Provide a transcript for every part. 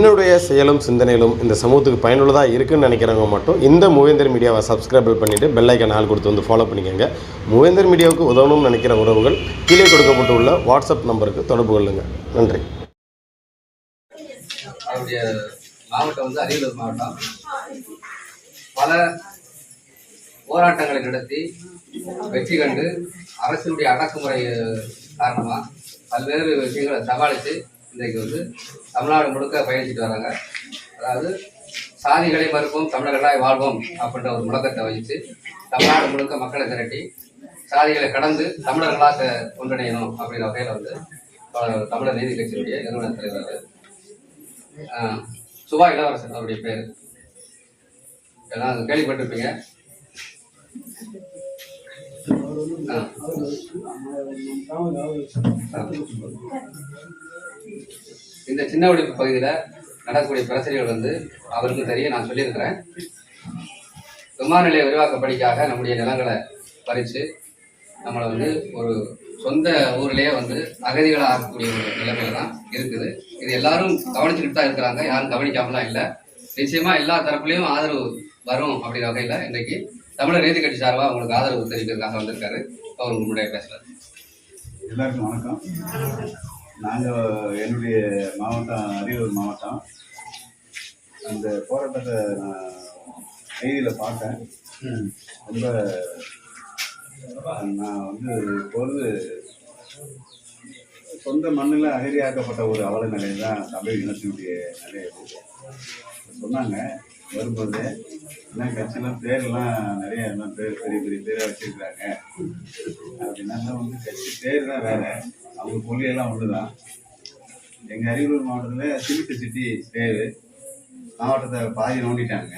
என்னுடைய செயலும் சிந்தனையிலும் இந்த சமூகத்துக்கு பயனுள்ளதாக இருக்குன்னு நினைக்கிறவங்க மட்டும் இந்த மூவேந்தர் மீடியாவை சப்ஸ்கிரைபிள் பண்ணிவிட்டு பெல்லைக்கன் ஆள் கொடுத்து வந்து ஃபாலோ பண்ணிக்கோங்க. மூவேந்தர் மீடியாவுக்கு உதவணும்னு நினைக்கிற உறவுகள் கீழே கொடுக்கப்பட்டுள்ள வாட்ஸ்அப் நம்பருக்கு தொடர்பு கொள்ளுங்கள் நன்றி. மாவட்டம் வந்து அரியலூர் மாவட்டம். பல போராட்டங்களை நடத்தி வெற்றி கண்டு அரசினுடைய அடக்குமுறை காரணமாக பல்வேறு விஷயங்களை சமாளித்து இன்றைக்கு வந்து தமிழ்நாடு முழுக்க பயணிச்சுட்டு வராங்க. அதாவது சாதிகளை மறுப்போம் தமிழர்களாய் வாழ்வோம் அப்படின்ற ஒரு முழக்கத்தை வகித்து தமிழ்நாடு முழுக்க மக்களை திரட்டி சாதிகளை கடந்து தமிழர்களாக ஒன்றிணையணும் அப்படிங்கிற வகையில் வந்து தமிழர் நீதி கட்சியினுடைய நிறுவன தலைவர் சுபா இளவரசன் அவருடைய பேர். எல்லாம் கேள்விப்பட்டிருப்பீங்க. ஆ. இந்த சின்ன வெடிப்பு பகுதியில் நடக்கக்கூடிய பிரச்சனைகள் வந்து அவருக்கும் தெரிய நான் சொல்லியிருக்கிறேன். விமான நிலைய விரிவாக்கப்படிக்காக நம்முடைய நிலங்களை பறித்து நம்மளை வந்து ஒரு சொந்த ஊர்லேயே வந்து அகதிகளாக ஆகக்கூடிய ஒரு நிலைமையில தான் இருக்குது. இது எல்லாரும் கவனிச்சுக்கிட்டு தான் இருக்கிறாங்க. யாரும் கவனிக்காமலாம் இல்லை. நிச்சயமாக எல்லா தரப்புலையும் ஆதரவு வரும் அப்படிங்கிற வகையில் இன்றைக்கி தமிழர் நீதி கட்சி சார்பாக அவங்களுக்கு ஆதரவு தெரிவிக்கிறதுக்காக வந்திருக்காரு. அவர் முன்னாடியே பேசுகிறார் எல்லாருக்கும் வணக்கம். நாங்கள் என்னுடைய மாவட்டம் அரியலூர் மாவட்டம். அந்த போராட்டத்தை நான் செய்தியில் பார்த்தேன். ரொம்ப நான் வந்து இப்பொழுது சொந்த மண்ணில் அகதியாக்கப்பட்ட ஒரு அவல நிலை தான் தமிழ் இனத்தினுடைய நிலை அது சொன்னாங்க. வரும்போது எல்லாம் கட்சியெல்லாம் பேர்லாம் நிறைய எல்லாம் பேர் பெரிய பெரிய பேராக வச்சிருக்கிறாங்க. அப்படின்னா வந்து கட்சி பேர் தான் வேற. அவங்க கொள்கையெல்லாம் ஒன்று தான் எங்கள் அரியலூர் மாவட்டத்தில் சிமிட்டு சிட்டி பேர். மாவட்டத்தை பாதி நோண்டிட்டாங்க.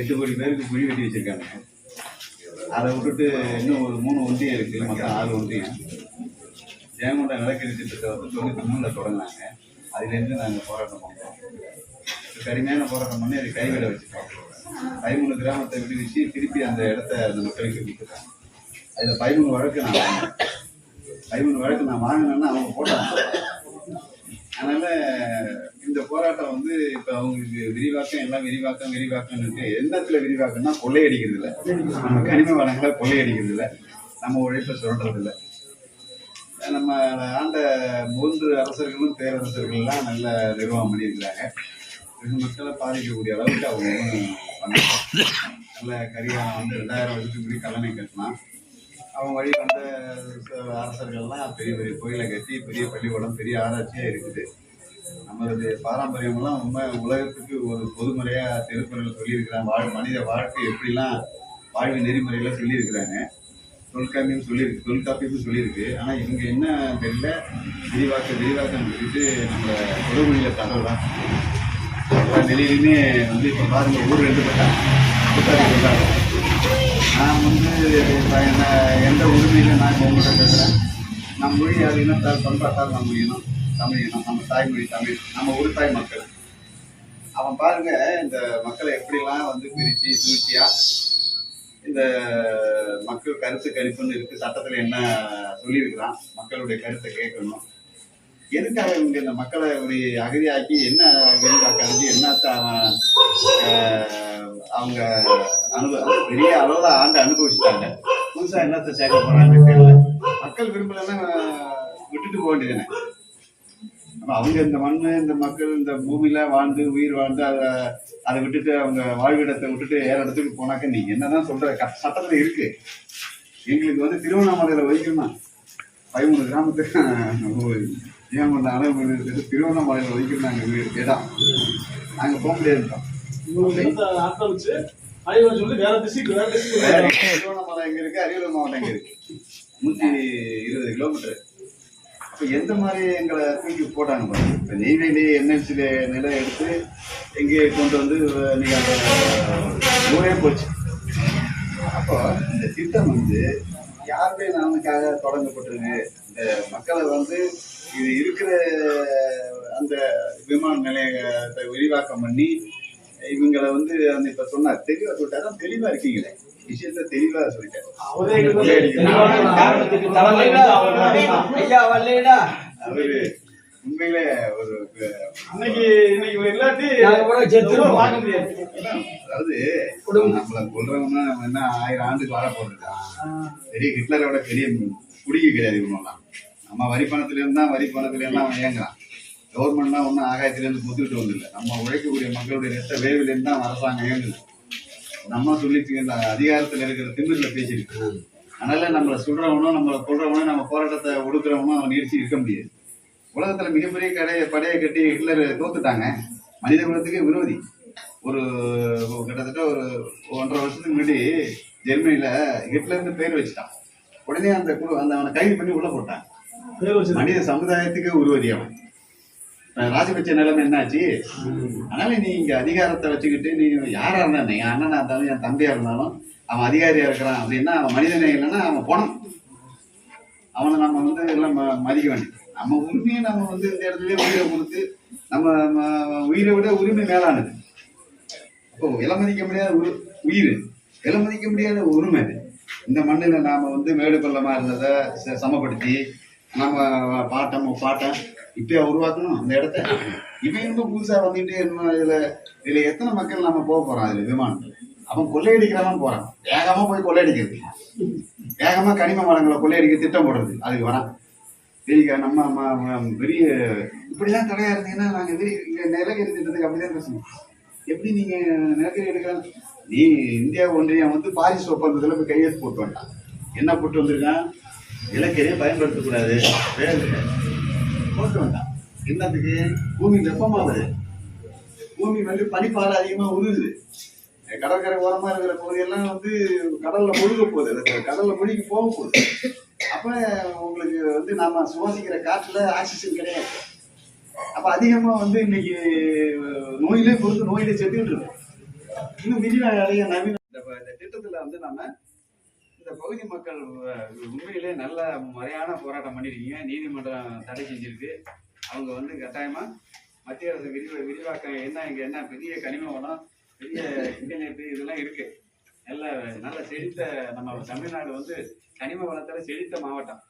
எட்டு கோடி பேருக்கு குழி வெட்டி வச்சிருக்காங்க. அதை விட்டுட்டு இன்னும் ஒரு மூணு ஒன்றியம் இருக்குது மொத்தம் ஆறு ஒன்றியம். ஜெயங்கொண்ட நிலக்கரி திட்டத்தை வந்து தொண்ணூற்றி மூணில் தொடங்கினாங்க. அதுலேருந்து நாங்கள் போராட்டம் பண்ணுறோம் கடுமையான போராட்டம் பண்ணி அதை கைவிட வச்சுட்டோம். பதிமூணு கிராமத்தை விடுவிச்சு திருப்பி அந்த இடத்த அந்த மக்களுக்கு கொடுத்துட்டாங்க அதில் பதிமூணு வழக்கு நான் வாங்கினேன். பதிமூணு வழக்கு நான் வாங்கினேன்னா அவங்க போட்டாங்க. அதனால இந்த போராட்டம் வந்து இப்போ அவங்களுக்கு விரிவாக்கம் எல்லாம் விரிவாக்கம் விரிவாக்கம்னுட்டு எண்ணத்துல விரிவாக்கம்னா கொள்ளையடிக்கிறது இல்லை நம்ம கனிம வளங்களை கொள்ளையடிக்கிறது இல்லை நம்ம உழைப்பை சுரண்டுறது இல்லை நம்ம ஆண்ட மூன்று அரசர்களும் பேரரசர்கள்லாம் நல்ல நிர்வாகம் பண்ணியிருக்கிறாங்க. மக்களை பாதிக்கக்கூடிய அளவுக்கு அவங்க நல்ல கரிகாலம் வந்து ரெண்டாயிரம் வருஷத்துக்கு முன்னாடி கல்லணை கட்டினான். அவன் வழி வந்த அரசர்கள்லாம் பெரிய பெரிய கோயிலை கட்டி பெரிய பள்ளிக்கூடம் பெரிய ஆராய்ச்சியாக இருக்குது. நம்மளுடைய பாரம்பரியமெல்லாம் உண்மை உலகத்துக்கு ஒரு பொதுமுறையாக திருக்குறள் சொல்லியிருக்கிறான் வாழ் மனித வாழ்க்கை எப்படிலாம் வாழ்வு நெறிமுறையில் சொல்லியிருக்கிறாங்க. தொல்காப்பியம் சொல்லியிருக்கு தொல்காப்பியமும் சொல்லியிருக்கு. ஆனால் இவங்க என்ன தெரியல? விரிவாக்க விரிவாக்கம் சொல்லிட்டு நம்ம கொடுமொழியில் தகவல் தான். எல்லா நிலையிலுமே வந்து இப்போ பாருங்கள் ஊர் ரெண்டு நான் வந்து இப்ப என்ன எந்த உரிமையில நான் இப்போ உங்கள்கிட்ட கேட்குறேன் நம் மொழி யார் இனத்தால் பண்பாட்டால் நம்ம இனம் தமிழ் இனம் நம்ம தாய்மொழி தமிழ் நம்ம ஒரு தாய் மக்கள். அவன் பாருங்க இந்த மக்களை எப்படிலாம் வந்து பிரித்து சூழ்ச்சியாக இந்த மக்கள் கருத்து கணிப்புன்னு இருக்குது சட்டத்தில் என்ன சொல்லியிருக்கிறான்? மக்களுடைய கருத்தை கேட்கணும். எதுக்காக இவங்க இந்த மக்களை ஒரு அகதியாக்கி என்ன கருதி என்னத்த அவங்க அனுபவ பெரிய அளவில் ஆண்டு அனுபவிச்சுட்டாங்க. புதுசாக என்னத்தை சேர்க்க போறாங்க தெரியல. மக்கள் விரும்பலன்னா விட்டுட்டு போக வேண்டியதுனே அவங்க இந்த மண்ணு இந்த மக்கள் இந்த பூமியில வாழ்ந்து உயிர் வாழ்ந்து அதை அதை விட்டுட்டு அவங்க வாழ்விடத்தை விட்டுட்டு வேற இடத்துக்கு போனாக்க நீங்க என்னதான் சொல்ற? சட்டத்துல இருக்கு. எங்களுக்கு வந்து திருவண்ணாமலையில வைக்கணும் பதிமூணு கிராமத்துக்கு ஏன் பண்ண அளவு திருவண்ணாமலையில நாங்க வீடு இடம். நாங்க போக போயிடுறாங்க. திருவண்ணாமலை எங்க இருக்கு? அரியலூர் மாவட்டம் எங்க இருக்கு? நூத்தி இருபது கிலோமீட்டர் அப்ப எந்த மாதிரி எங்களை தூக்கி போட்டாங்க பாருங்க இப்ப நெய்வேலி என்எல்சியில நிலம் எடுத்து எங்கே கொண்டு வந்து நீங்க அந்த ஊரே போச்சு. அப்போ இந்த திட்டம் வந்து யாருடைய நலனுக்காக தொடங்கப்பட்டிருக்கு. இந்த மக்களை வந்து இது இருக்கிற அந்த விமான நிலையத்தை விரிவாக்கம் பண்ணி இவங்களை வந்து அந்த இப்ப சொன்னார் தெளிவா சொல்லிட்டாரு தெளிவா இருக்கீங்களே. விஷயத்த தெளிவா சொல்லிட்டாரு அவரே உண்மையிலே ஒரு அன்னைக்கு இன்னைக்கு இவன் இல்லாட்டி. பார்க்க முடியாது. அதாவது நம்மள கொல்றவங்க நம்ம என்ன ஆயிரம் ஆண்டுக்கு வாழ போறதுக்கா பெரிய ஹிட்லரோட பெரிய குடிக்கு கிடையாது இவங்கெல்லாம் நம்ம வரி பணத்துல இருந்தா வரி பணத்துல இருந்தா அவன் இயங்குறான். கவர்மெண்ட்னா ஒன்றும் ஆகாயத்துல இருந்து புத்துக்கிட்டு வந்தில்ல. நம்ம உழைக்கக்கூடிய மக்களுடைய ரத்த வேர்வில இருந்து தான் அரசாங்கம் இயங்குது. நம்ம சொல்லிட்டு இந்த அதிகாரத்துல இருக்கிற திமிர்ல பேசியிருக்கு. அதனால நம்மளை சுடுறவனும் நம்மளை கொல்றவனும் நம்ம போராட்டத்தை ஒடுக்குறவனும் அவன் நீடிச்சு இருக்க முடியாது. உலகத்துல மிகப்பெரிய கடையை படையை கட்டி ஹிட்லர் தோத்துட்டாங்க. மனித குலத்துக்கே விரோதி. ஒரு கிட்டத்தட்ட ஒரு ஒன்றரை வருஷத்துக்கு முன்னாடி ஜெர்மனில ஹிட்லர்னு பேர் வச்சுட்டான். உடனே அந்த குழு அந்த அவனை கைது பண்ணி உள்ள போட்டான். மனித சமுதாயத்துக்கு உருவதி அவன். ராஜபட்ச நிலைமை என்னாச்சு? அதனால நீ இங்க அதிகாரத்தை வச்சுக்கிட்டு நீ யாரா இருந்தா என் அண்ணனா இருந்தாலும் என் தம்பியா இருந்தாலும் அவன் அதிகாரியா இருக்கிறான் அப்படின்னா அவன் மனிதனே இல்லைன்னா அவன் பணம் அவனை நம்ம வந்து எல்லாம் மதிக்க வேண்டியது. நம்ம உரிமையை நம்ம வந்து இந்த இடத்துல உயிரை கொடுத்து நம்ம உயிரை விட உரிமை மேலானது. அப்போ விலை மதிக்க முடியாத உரு உயிர். விலை மதிக்க முடியாத உரிமை அது. இந்த மண்ணில் நாம வந்து மேடு பள்ளமா இருந்ததை ச- சமப்படுத்தி நம்ம பாட்டம் பாட்டம் இப்பயா உருவாக்கணும் அந்த இடத்த. இவன் இன்னும் புதுசாக வந்துட்டு என்ன இதில் இதில் எத்தனை மக்கள் நம்ம போக போகிறோம் அதில் விமானத்தில்? அவன் கொள்ளையடிக்கிறவன் போகிறான் வேகமாக போய் கொள்ளையடிக்கிறது. வேகமாக கனிம வளங்களை கொள்ளையடிக்க திட்டம் போடுறது. அதுக்கு வரான். பெரிய நம்ம பெரிய இப்படிலாம் தடையா இருந்தீங்கன்னா நாங்க பெரிய இங்க நிலக்கரி திட்டத்துக்கு அப்படிதான் பேசணும். எப்படி நீங்க நிலக்கரி எடுக்கலாம்? நீ இந்தியா ஒன்றியம் வந்து பாரிஸ் ஒப்பந்தத்துல போய் கையெழுத்து போட்டு வேண்டாம் என்ன போட்டு வந்திருக்கான்? நிலக்கரியை பயன்படுத்தக்கூடாது வேறு. போட்டு வந்தான். என்னத்துக்கு? பூமி வெப்பமாகுது பூமி வந்து பனிப்பாறை அதிகமா உருகுது. கடற்கரை ஓரமா இருக்கிற பகுதியெல்லாம் வந்து கடல்ல முழுக போகுது. கடலில் கடல்ல முழுகி போக போகுது. அப்போ உங்களுக்கு வந்து நாம சுவாசிக்கிற காற்றுல ஆக்சிஜன் கிடையாது. அப்ப அதிகமா வந்து இன்னைக்கு நோயிலே பொறுத்து நோயிலே செத்துக்கிட்டு இருக்கு இன்னும் விரிவாக நவீன இந்த இந்த திட்டத்துல வந்து நம்ம இந்த பகுதி மக்கள் உண்மையிலே நல்ல முறையான போராட்டம் பண்ணிருக்கீங்க. நீதிமன்றம் தடை செஞ்சிருக்கு. அவங்க வந்து கட்டாயமா மத்திய அரசு விரிவ விரிவாக்கம் என்ன இங்க என்ன பெரிய கனிம வளம் பெரிய இன்டர்நெட் இதெல்லாம் இருக்கு. நல்ல நல்ல செழித்த நம்ம தமிழ்நாடு வந்து கனிம வளத்துல செழித்த மாவட்டம்.